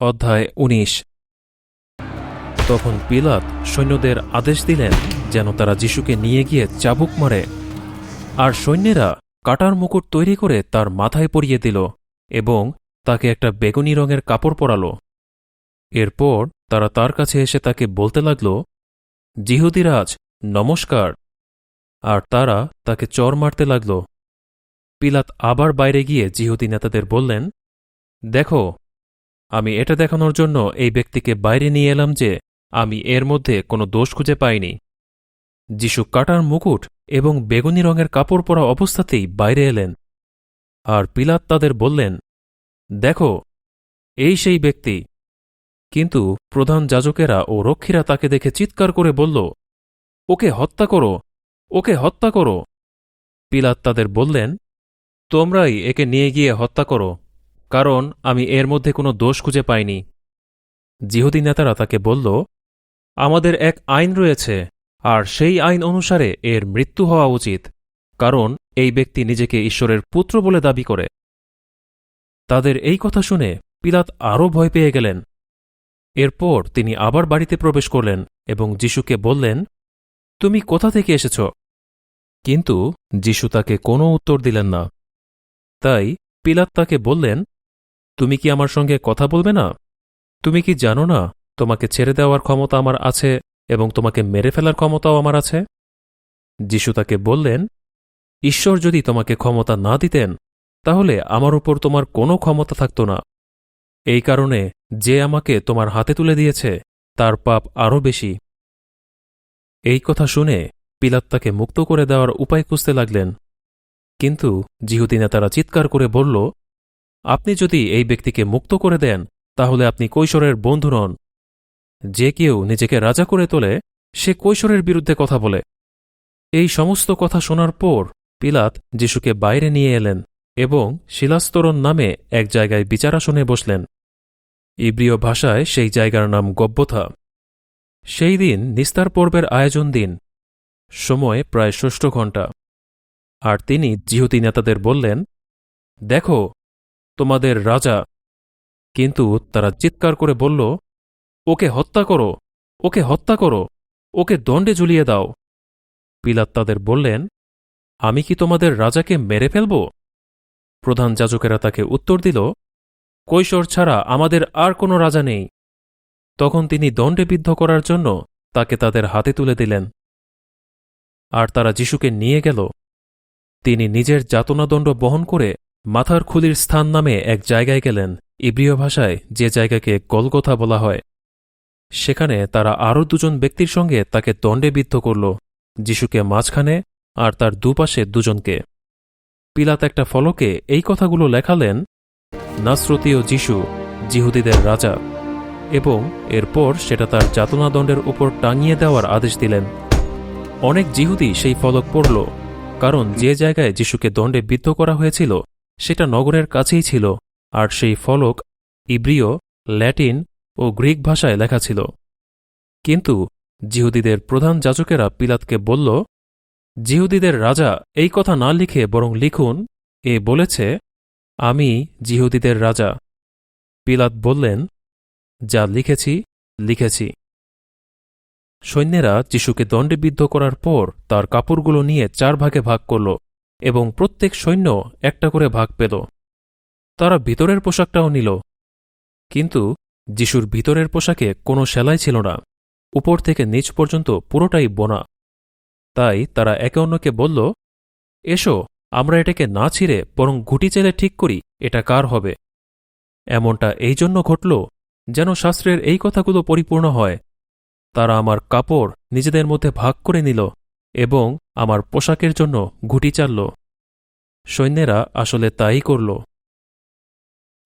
অধ্যায় ১৯ তখন পিলাত সৈন্যদের আদেশ দিলেন যেন তারা যিশুকে নিয়ে গিয়ে চাবুক মারে, আর সৈন্যেরা কাটার মুকুট তৈরি করে তার মাথায় পরিয়ে দিল এবং তাকে একটা বেগুনি রঙের কাপড় পরাল। এরপর তারা তার কাছে এসে তাকে বলতে লাগল জিহুদিরাজ নমস্কার। আর তারা তাকে চর মারতে লাগল। পিলাত আবার বাইরে গিয়ে জিহুদি নেতাদের বললেন, দেখো আমি এটা দেখানোর জন্য এই ব্যক্তিকে বাইরে নিয়ে এলাম যে আমি এর মধ্যে কোনো দোষ খুঁজে পাইনি। যিশু কাটার মুকুট এবং বেগুনি রঙের কাপড় পরা অবস্থাতেই বাইরে এলেন। আর পিলাত তাদের বললেন, দেখো, এই সেই ব্যক্তি। কিন্তু প্রধান যাজকেরা ও রক্ষীরা তাকে দেখে চিৎকার করে বলল, ওকে হত্যা করো, ওকে হত্যা করো। পিলাত তাদের বললেন, তোমরাই একে নিয়ে গিয়ে হত্যা করো। কারণ আমি এর মধ্যে কোনো দোষ খুঁজে পাইনি। জিহুদি নেতারা তাকে বলল, আমাদের এক আইন রয়েছে, আর সেই আইন অনুসারে এর মৃত্যু হওয়া উচিত, কারণ এই ব্যক্তি নিজেকে ঈশ্বরের পুত্র বলে দাবি করে। তাদের এই কথা শুনে পিলাত আরও ভয় পেয়ে গেলেন। এরপর তিনি আবার বাড়িতে প্রবেশ করলেন এবং যিশুকে বললেন, তুমি কোথা থেকে এসেছ? কিন্তু যিশু তাকে কোনো উত্তর দিলেন না। তাই পিলাত তাকে বললেন তুমি কি আমার সঙ্গে কথা বলবে না? তুমি কি জানো না তোমাকে ছেড়ে দেওয়ার ক্ষমতা আমার আছে এবং তোমাকে মেরে ফেলার ক্ষমতাও আমার আছে? যিশু তাকে বললেন, ঈশ্বর যদি তোমাকে ক্ষমতা না দিতেন, তাহলে আমার উপর তোমার কোনো ক্ষমতা থাকত না। এই কারণে যে আমাকে তোমার হাতে তুলে দিয়েছে, তার পাপ আরও বেশি। এই কথা শুনে পিলাত তাকে মুক্ত করে দেওয়ার উপায় খুঁজতে লাগলেন। কিন্তু জিহুদি নেতারা চিৎকার করে বলল আপনি যদি এই ব্যক্তিকে মুক্ত করে দেন, তাহলে আপনি কৈশোরের বন্ধু নন। যে কেউ নিজেকে রাজা করে তোলে, সে কৈশোরের বিরুদ্ধে কথা বলে। এই সমস্ত কথা শোনার পর পিলাত যিশুকে বাইরে নিয়ে এলেন এবং শিলাস্তরণ নামে এক জায়গায় বিচারাসনে বসলেন। ইব্রিয় ভাষায় সেই জায়গার নাম গব্যথা সেই দিন নিস্তার পর্বের আয়োজন দিন। সময় প্রায় ষষ্ঠ ঘণ্টা। আর তিনি জিহুতি নেতাদের বললেন, দেখো তোমাদের রাজা। কিন্তু তারা চিৎকার করে বলল, ওকে হত্যা করো, ওকে হত্যা করো, ওকে দণ্ডে ঝুলিয়ে দাও। পিলাত তাদের বললেন, আমি কি তোমাদের রাজাকে মেরে ফেলব? প্রধান যাজকেরা তাকে উত্তর দিল, কৈশোর ছাড়া আমাদের আর কোনো রাজা নেই। তখন তিনি দণ্ডে বিদ্ধ করার জন্য তাকে তাদের হাতে তুলে দিলেন। আর তারা যিশুকে নিয়ে গেল। তিনি নিজের যাতনাদণ্ড বহন করে মাথার খুলির স্থান নামে এক জায়গায় গেলেন। ইব্রিয় ভাষায় যে জায়গাকে গলগথা বলা হয়, সেখানে তারা আরও দুজন ব্যক্তির সঙ্গে তাকে দণ্ডে বিদ্ধ করল, যিশুকে মাঝখানে আর তার দুপাশে দুজনকে। পিলাত একটা ফলকে এই কথাগুলো লেখালেন, নাসরতীয় যিশু জিহুদিদের রাজা, এবং এরপর সেটা তার যাতনাদণ্ডের উপর টাঙিয়ে দেওয়ার আদেশ দিলেন। অনেক জিহুদি সেই ফলক পড়ল, কারণ যে জায়গায় যিশুকে দণ্ডে বিদ্ধ করা হয়েছিল সেটা নগরের কাছেই ছিল, আর সেই ফলক ইব্রিয়, ল্যাটিন ও গ্রিক ভাষায় লেখা ছিল। কিন্তু জিহুদিদের প্রধান যাজকেরা পিলাতকে বলল, জিহুদিদের রাজা এই কথা না লিখে বরং লিখুন, এ বলেছে, আমি জিহুদিদের রাজা। পিলাত বললেন, যা লিখেছি লিখেছি। সৈন্যেরা যিশুকে দণ্ডে বিদ্ধ করার পর তার কাপড়গুলো নিয়ে চার ভাগে ভাগ করল। এবং প্রত্যেক সৈন্য একটা করে ভাগ পেল। তারা ভিতরের পোশাকটাও নিল। কিন্তু যিশুর ভিতরের পোশাকে কোনো সেলাই ছিল না। উপর থেকে নিচ পর্যন্ত পুরোটাই বোনা। তাই তারা একে অন্যকে বলল, এসো, আমরা এটাকে না ছিঁড়ে বরং ঘুটি চেলে ঠিক করি, এটা কার হবে? এমনটা এই জন্য ঘটল যেন শাস্ত্রের এই কথাগুলো পরিপূর্ণ হয়। তারা আমার কাপড় নিজেদের মধ্যে ভাগ করে নিল। এবং আমার পোশাকের জন্য ঘুটি চালল। সৈন্যেরা আসলে তাই করল।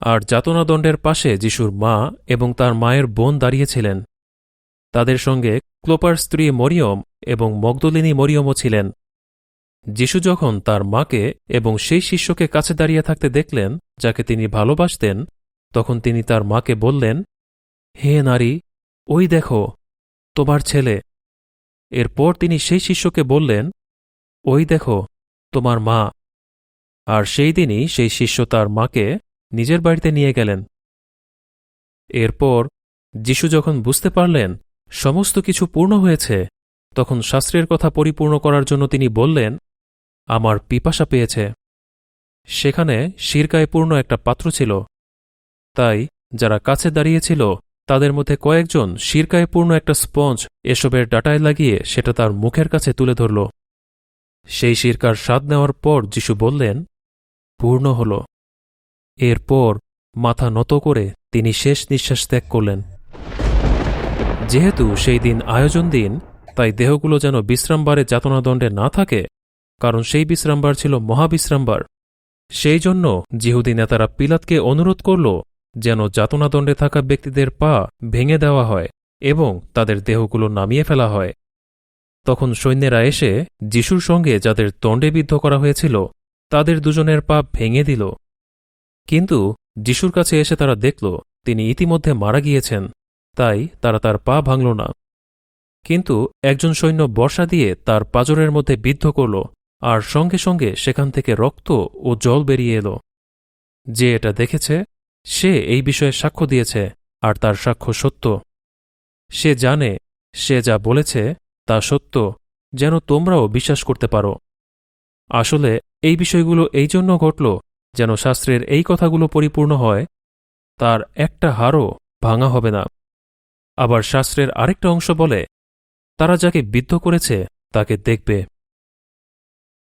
আর যাতনাদণ্ডের পাশে যিশুর মা এবং তার মায়ের বোন দাঁড়িয়েছিলেন। তাদের সঙ্গে ক্লোপার স্ত্রী মরিয়ম এবং মগদলিনী মরিয়মও ছিলেন। যিশু যখন তার মাকে এবং সেই শিষ্যকে কাছে দাঁড়িয়ে থাকতে দেখলেন, যাকে তিনি ভালোবাসতেন, তখন তিনি তার মাকে বললেন, হে নারী, ওই দেখো, তোমার ছেলে এরপর তিনি সেই শিষ্যকে বললেন, ওই দেখো, তোমার মা। আর সেই দিনই সেই শিষ্য তার মাকে নিজের বাড়িতে নিয়ে গেলেন। এরপর যিশু যখন বুঝতে পারলেন সমস্ত কিছু পূর্ণ হয়েছে, তখন শাস্ত্রের কথা পরিপূর্ণ করার জন্য তিনি বললেন, আমার পিপাসা পেয়েছে। সেখানে শিরকায় পূর্ণ একটা পাত্র ছিল। তাই যারা কাছে দাঁড়িয়েছিল তাদের মধ্যে কয়েকজন শিরকায় পূর্ণ একটা স্পঞ্জ এসবের ডাটায় লাগিয়ে সেটা তার মুখের কাছে তুলে ধরল। সেই শিরকার স্বাদ নেওয়ার পর যিশু বললেন, পূর্ণ হল। এরপর মাথা নত করে তিনি শেষ নিঃশ্বাস ত্যাগ করলেন। যেহেতু সেই দিন আয়োজন দিন, তাই দেহগুলো যেন বিশ্রামবারে যাতনাদণ্ডে না থাকে, কারণ সেই বিশ্রামবার ছিল মহাবিশ্রামবার। সেই জন্য জিহুদি নেতারা পিলাতকে অনুরোধ করল যেন যাতনাদণ্ডে থাকা ব্যক্তিদের পা ভেঙে দেওয়া হয় এবং তাদের দেহগুলো নামিয়ে ফেলা হয়। তখন সৈন্যেরা এসে যিশুর সঙ্গে যাদের দণ্ডেবিদ্ধ করা হয়েছিল, তাদের দুজনের পা ভেঙে দিল। কিন্তু যিশুর কাছে এসে তারা দেখল, তিনি ইতিমধ্যে মারা গিয়েছেন, তাই তারা তার পা ভাঙল না। কিন্তু একজন সৈন্য বর্ষা দিয়ে তার পাজরের মধ্যে বিদ্ধ করল আর সঙ্গে সঙ্গে সেখান থেকে রক্ত ও জল বেরিয়ে এলো। যে এটা দেখেছে সে এই বিষয়ে সাক্ষ্য দিয়েছে, আর তার সাক্ষ্য সত্য। সে জানে, সে যা বলেছে, তা সত্য, যেন তোমরাও বিশ্বাস করতে পারো। আসলে, এই বিষয়গুলো এই জন্য ঘটল, যেন শাস্ত্রের এই কথাগুলো পরিপূর্ণ হয়, তার একটা হারও ভাঙা হবে না। আবার শাস্ত্রের আরেকটা অংশ বলে, তারা যাকে বিদ্ধ করেছে, তাকে দেখবে।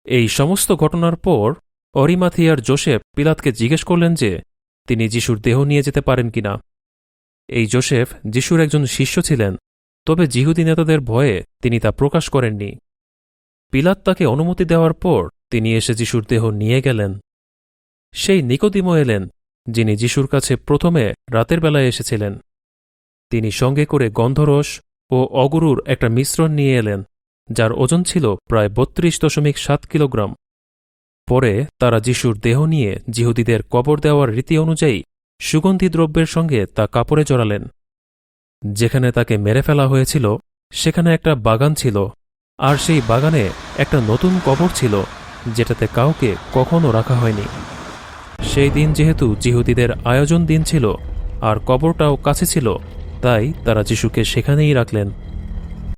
এই সমস্ত ঘটনার পর অরিমাথিয়ার জোসেফ পিলাতকে জিজ্ঞেস করলেন যে তিনি যিশুর দেহ নিয়ে যেতে পারেন কিনা? এই জোসেফ যিশুর একজন শিষ্য ছিলেন, তবে জিহুদি নেতাদের ভয়ে তিনি তা প্রকাশ করেননি। পিলাত তাকে অনুমতি দেওয়ার পর তিনি এসে যিশুর দেহ নিয়ে গেলেন। সেই নিকোদিমো এলেন, যিনি যিশুর কাছে প্রথমে রাতের বেলায় এসেছিলেন। তিনি সঙ্গে করে গন্ধরস ও অগুরুর একটা মিশ্রণ নিয়ে এলেন, যার ওজন ছিল প্রায় বত্রিশ দশমিক সাত কিলোগ্রাম। পরে তারা যিশুর দেহ নিয়ে জিহুদিদের কবর দেওয়ার রীতি অনুযায়ী সুগন্ধি দ্রব্যের সঙ্গে তা কাপড়ে জড়ালেন। যেখানে তাকে মেরে ফেলা হয়েছিল, সেখানে একটা বাগান ছিল, আর সেই বাগানে একটা নতুন কবর ছিল, যেটাতে কাউকে কখনও রাখা হয়নি। সেই দিন যেহেতু জিহুদিদের আয়োজন দিন ছিল, আর কবরটাও কাছে ছিল, তাই তারা যিশুকে সেখানেই রাখলেন।